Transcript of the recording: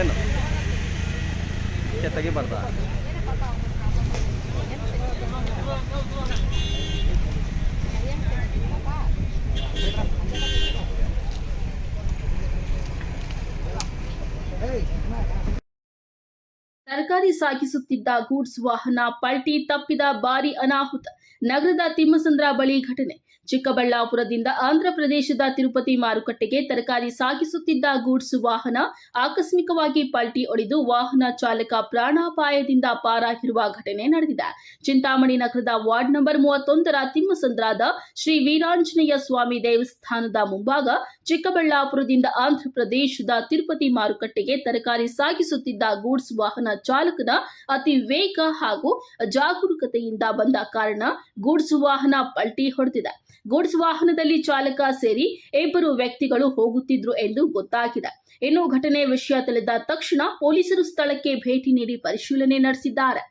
ಏನೋ? ಬರ್ತಾ ಆ ತರಕಾರಿ ಸಾಗಿಸುತ್ತಿದ್ದ ಗೂಡ್ಸ್ ವಾಹನ ಪಲ್ಟಿ ತಪ್ಪಿದ ಭಾರಿ ಅನಾಹುತ. ನಗರದ ತಿಮ್ಮಸಂದ್ರ ಬಳಿ ಘಟನೆ. ಚಿಕ್ಕಬಳ್ಳಾಪುರದಿಂದ ಆಂಧ್ರಪ್ರದೇಶದ ತಿರುಪತಿ ಮಾರುಕಟ್ಟೆಗೆ ತರಕಾರಿ ಸಾಗಿಸುತ್ತಿದ್ದ ಗೂಡ್ಸ್ ವಾಹನ ಆಕಸ್ಮಿಕವಾಗಿ ಪಲ್ಟಿ ಒಡೆದು ವಾಹನ ಚಾಲಕ ಪ್ರಾಣಾಪಾಯದಿಂದ ಪಾರಾಗಿರುವ ಘಟನೆ ನಡೆದಿದೆ. ಚಿಂತಾಮಣಿ ನಗರದ ವಾರ್ಡ್ ನಂಬರ್ ಮೂವತ್ತೊಂದರ ತಿಮ್ಮಸಂದ್ರಾದ ಶ್ರೀ ವೀರಾಂಜನೇಯ ಸ್ವಾಮಿ ದೇವಸ್ಥಾನದ ಮುಂಭಾಗ ಚಿಕ್ಕಬಳ್ಳಾಪುರದಿಂದ ಆಂಧ್ರಪ್ರದೇಶದ ತಿರುಪತಿ ಮಾರುಕಟ್ಟೆಗೆ ತರಕಾರಿ ಸಾಗಿಸುತ್ತಿದ್ದ ಗೂಡ್ಸ್ ವಾಹನ ಚಾಲಕನ ಅತಿ ವೇಗ ಹಾಗೂ ಜಾಗರೂಕತೆಯಿಂದ ಬಂದ ಕಾರಣ ಗೂಡ್ಸ್ ವಾಹನ ಪಲ್ಟಿ ಹೊಡೆದಿದೆ. ಗೂಡ್ಸ್ ವಾಹನದಲ್ಲಿ ಚಾಲಕ ಸೇರಿ ಇಬ್ಬರು ವ್ಯಕ್ತಿಗಳು ಹೋಗುತ್ತಿದ್ರು ಎಂದು ಗೊತ್ತಾಗಿದೆ. ಇನ್ನು ಘಟನೆ ವಿಷಯ ತಿಳಿದ ತಕ್ಷಣ ಪೊಲೀಸರು ಸ್ಥಳಕ್ಕೆ ಭೇಟಿ ನೀಡಿ ಪರಿಶೀಲನೆ ನಡೆಸಿದ್ದಾರೆ.